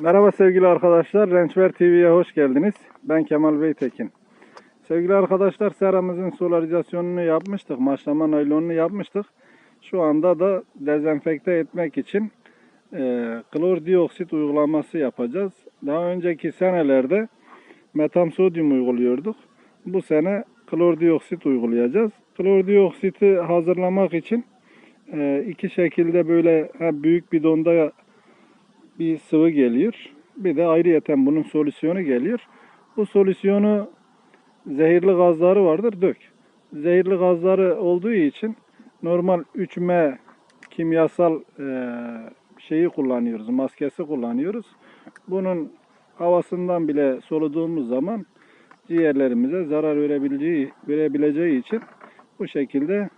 Merhaba sevgili arkadaşlar, Rençver TV'ye hoş geldiniz. Ben Kemal Beytekin. Sevgili arkadaşlar, seramızın solarizasyonunu yapmıştık, maşlama naylonunu yapmıştık. Şu anda da dezenfekte etmek için e, klor dioksit uygulaması yapacağız. Daha önceki senelerde metam sodyum uyguluyorduk. Bu sene klor dioksit uygulayacağız. Klor dioksiti hazırlamak için e, iki şekilde böyle hem büyük bidonda bir sıvı geliyor. Bir de ayrıyeten bunun solüsyonu geliyor. Bu solüsyonu zehirli gazları vardır dök. Zehirli gazları olduğu için normal 3M kimyasal e, şeyi kullanıyoruz, maskesi kullanıyoruz. Bunun havasından bile soluduğumuz zaman ciğerlerimize zarar verebileceği, verebileceği için bu şekilde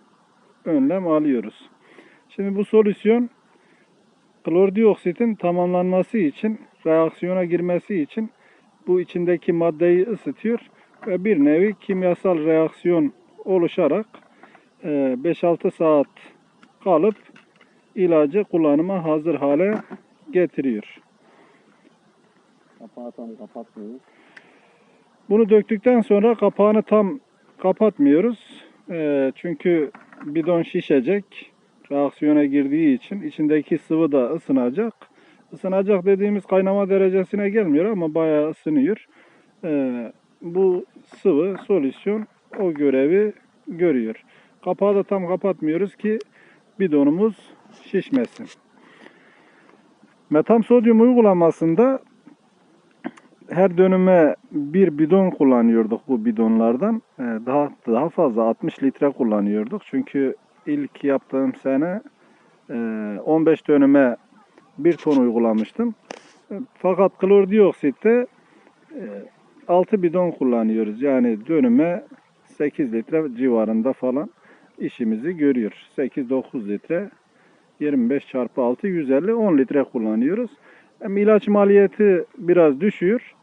önlem alıyoruz. Şimdi bu solüsyon klor dioksitin tamamlanması için, reaksiyona girmesi için bu içindeki maddeyi ısıtıyor ve bir nevi kimyasal reaksiyon oluşarak e, 5-6 saat kalıp ilacı kullanıma hazır hale getiriyor. Kapağı tam kapatmıyoruz. Bunu döktükten sonra kapağını tam kapatmıyoruz. E, çünkü bidon şişecek. Reaksiyona girdiği için içindeki sıvı da ısınacak. Isınacak dediğimiz kaynama derecesine gelmiyor ama bayağı ısınıyor. E, bu sıvı solüsyon o görevi görüyor. Kapağı da tam kapatmıyoruz ki bidonumuz şişmesin. Metam sodyum uygulamasında her dönüme bir bidon kullanıyorduk bu bidonlardan. Ee, Daha daha fazla 60 litre kullanıyorduk. Çünkü ilk yaptığım sene e, 15 dönüme 1 ton uygulamıştım. E, Fakat klor dioksitte 6 bidon kullanıyoruz. Yani dönüme 8 litre civarında falan işimizi görüyor. 8-9 litre 25 çarpı 6 150 10 litre kullanıyoruz. Hem ilaç maliyeti biraz düşüyor.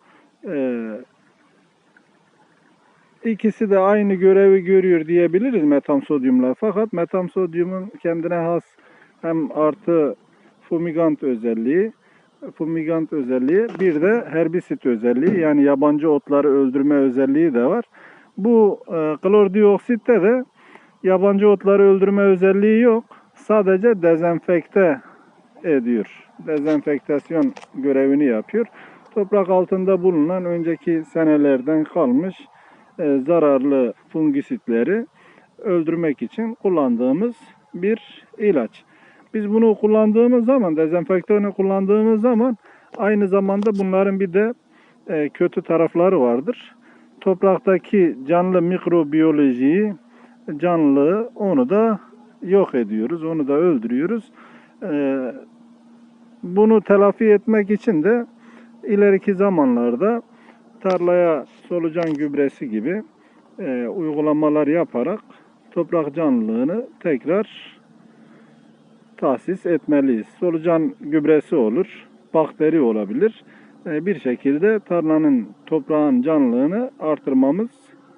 İkisi de aynı görevi görüyor diyebiliriz metam sodyumla. Fakat metam sodyumun kendine has hem artı fumigant özelliği, fumigant özelliği bir de herbisit özelliği yani yabancı otları öldürme özelliği de var. Bu e, klor dioksitte de yabancı otları öldürme özelliği yok. Sadece dezenfekte ediyor. Dezenfektasyon görevini yapıyor. Toprak altında bulunan önceki senelerden kalmış e, zararlı fungisitleri öldürmek için kullandığımız bir ilaç. Biz bunu kullandığımız zaman, dezenfektörünü kullandığımız zaman aynı zamanda bunların bir de e, kötü tarafları vardır. Topraktaki canlı mikrobiyolojiyi, canlılığı onu da yok ediyoruz, onu da öldürüyoruz. E, bunu telafi etmek için de ileriki zamanlarda tarlaya solucan gübresi gibi e, uygulamalar yaparak toprak canlılığını tekrar tahsis etmeliyiz. Solucan gübresi olur, bakteri olabilir. E, bir şekilde tarlanın, toprağın canlılığını artırmamız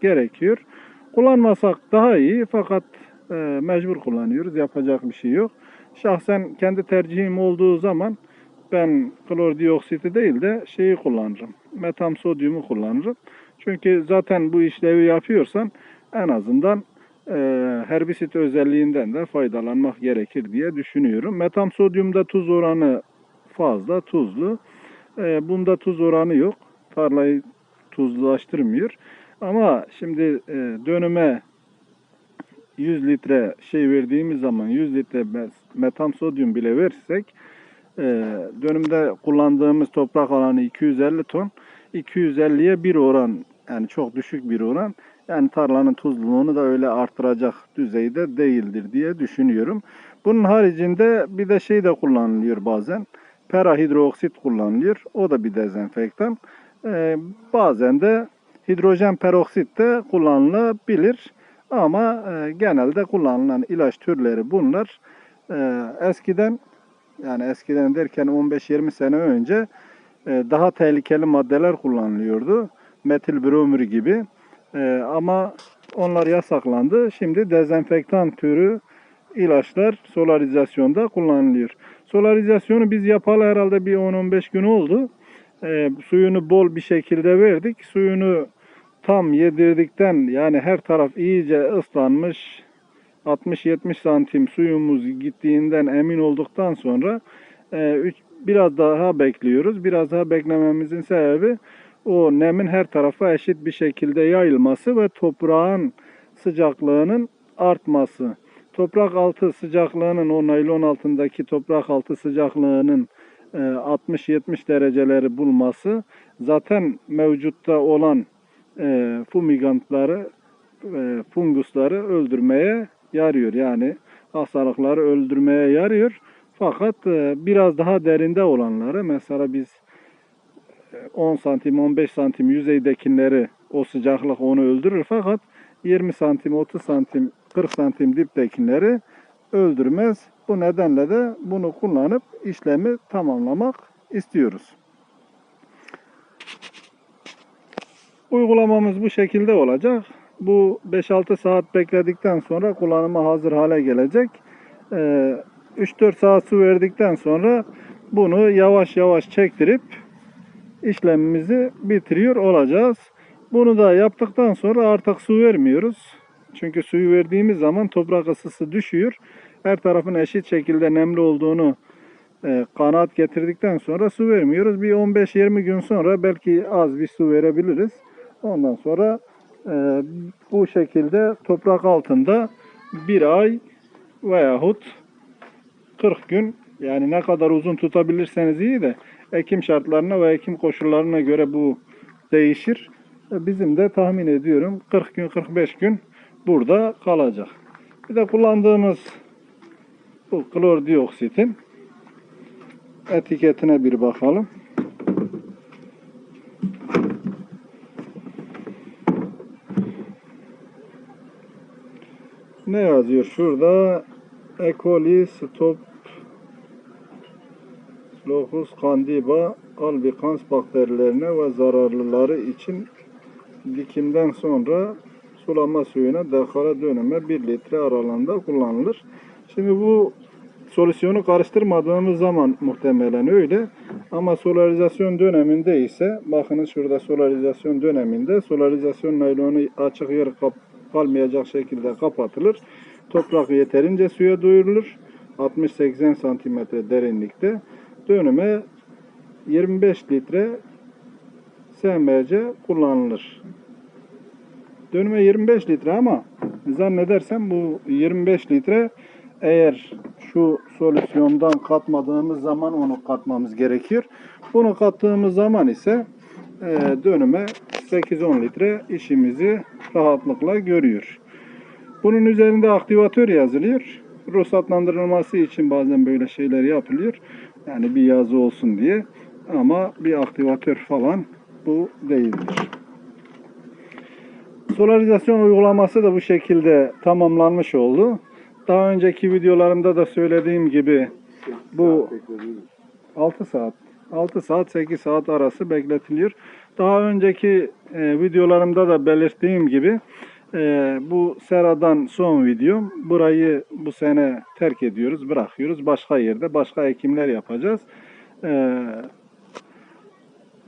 gerekiyor. Kullanmasak daha iyi fakat e, mecbur kullanıyoruz. Yapacak bir şey yok. Şahsen kendi tercihim olduğu zaman ben klor dioksiti değil de şeyi kullanırım. Metam sodyumu kullanırım. Çünkü zaten bu işlevi yapıyorsan en azından e, herbisit özelliğinden de faydalanmak gerekir diye düşünüyorum. Metam sodyumda tuz oranı fazla, tuzlu. E, bunda tuz oranı yok. Tarlayı tuzlaştırmıyor. Ama şimdi e, dönüme 100 litre şey verdiğimiz zaman 100 litre metam sodyum bile versek e, dönümde kullandığımız toprak alanı 250 ton. 250'ye bir oran yani çok düşük bir oran. Yani tarlanın tuzluluğunu da öyle arttıracak düzeyde değildir diye düşünüyorum. Bunun haricinde bir de şey de kullanılıyor bazen. Perahidrooksit kullanılıyor. O da bir dezenfektan. E, bazen de hidrojen peroksit de kullanılabilir. Ama e, genelde kullanılan ilaç türleri bunlar. E, eskiden yani eskiden derken 15-20 sene önce e, daha tehlikeli maddeler kullanılıyordu. Metil bromür gibi. E, ama onlar yasaklandı. Şimdi dezenfektan türü ilaçlar solarizasyonda kullanılıyor. Solarizasyonu biz yapalı herhalde bir 10-15 gün oldu. Ee, suyunu bol bir şekilde verdik. Suyunu tam yedirdikten yani her taraf iyice ıslanmış 60-70 santim suyumuz gittiğinden emin olduktan sonra e, üç, biraz daha bekliyoruz. Biraz daha beklememizin sebebi o nemin her tarafa eşit bir şekilde yayılması ve toprağın sıcaklığının artması. Toprak altı sıcaklığının o naylon altındaki toprak altı sıcaklığının e, 60-70 dereceleri bulması zaten mevcutta olan e, fumigantları, e, fungusları öldürmeye yarıyor. Yani hastalıkları öldürmeye yarıyor. Fakat e, biraz daha derinde olanları mesela biz e, 10 santim 15 santim yüzeydekileri o sıcaklık onu öldürür fakat 20 santim 30 santim 40 santim diptekileri öldürmez. Bu nedenle de bunu kullanıp işlemi tamamlamak istiyoruz. Uygulamamız bu şekilde olacak. Bu 5-6 saat bekledikten sonra kullanıma hazır hale gelecek. Ee, 3-4 saat su verdikten sonra bunu yavaş yavaş çektirip işlemimizi bitiriyor olacağız. Bunu da yaptıktan sonra artık su vermiyoruz. Çünkü suyu verdiğimiz zaman toprak ısısı düşüyor. Her tarafın eşit şekilde nemli olduğunu e, kanaat getirdikten sonra su vermiyoruz. Bir 15-20 gün sonra belki az bir su verebiliriz. Ondan sonra e, bu şekilde toprak altında bir ay veyahut 40 gün yani ne kadar uzun tutabilirseniz iyi de ekim şartlarına ve ekim koşullarına göre bu değişir. E, Bizim de tahmin ediyorum 40 gün 45 gün burada kalacak. Bir de kullandığımız bu klor dioksitin etiketine bir bakalım. Ne yazıyor şurada? E. coli stop Locus candiba albicans bakterilerine ve zararlıları için dikimden sonra sulama suyuna dakika döneme 1 litre aralığında kullanılır. Şimdi bu solüsyonu karıştırmadığımız zaman muhtemelen öyle. Ama solarizasyon döneminde ise bakınız şurada solarizasyon döneminde solarizasyon naylonu açık yer kap kalmayacak şekilde kapatılır. Toprak yeterince suya doyurulur. 60-80 santimetre derinlikte. Dönüme 25 litre SMC kullanılır. Dönüme 25 litre ama zannedersem bu 25 litre eğer şu solüsyondan katmadığımız zaman onu katmamız gerekiyor. Bunu kattığımız zaman ise e, dönüme 8-10 litre işimizi rahatlıkla görüyor. Bunun üzerinde aktivatör yazılıyor. Ruhsatlandırılması için bazen böyle şeyler yapılıyor. Yani bir yazı olsun diye. Ama bir aktivatör falan bu değildir. Solarizasyon uygulaması da bu şekilde tamamlanmış oldu. Daha önceki videolarımda da söylediğim gibi bu 6 saat 6 saat 8 saat arası bekletiliyor. Daha önceki e, videolarımda da belirttiğim gibi e, bu seradan son videom. Burayı bu sene terk ediyoruz, bırakıyoruz. Başka yerde başka ekimler yapacağız. E,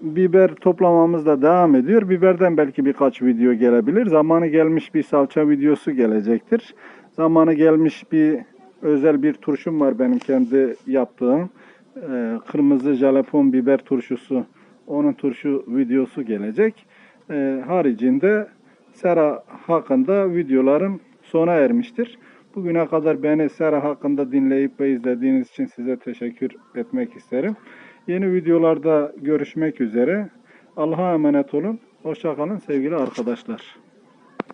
biber toplamamız da devam ediyor. Biberden belki birkaç video gelebilir. Zamanı gelmiş bir salça videosu gelecektir. Zamanı gelmiş bir özel bir turşum var benim kendi yaptığım. Ee, kırmızı jalapon biber turşusu. Onun turşu videosu gelecek. Ee, haricinde sera hakkında videolarım sona ermiştir. Bugüne kadar beni sera hakkında dinleyip ve izlediğiniz için size teşekkür etmek isterim. Yeni videolarda görüşmek üzere. Allah'a emanet olun. Hoşçakalın sevgili arkadaşlar.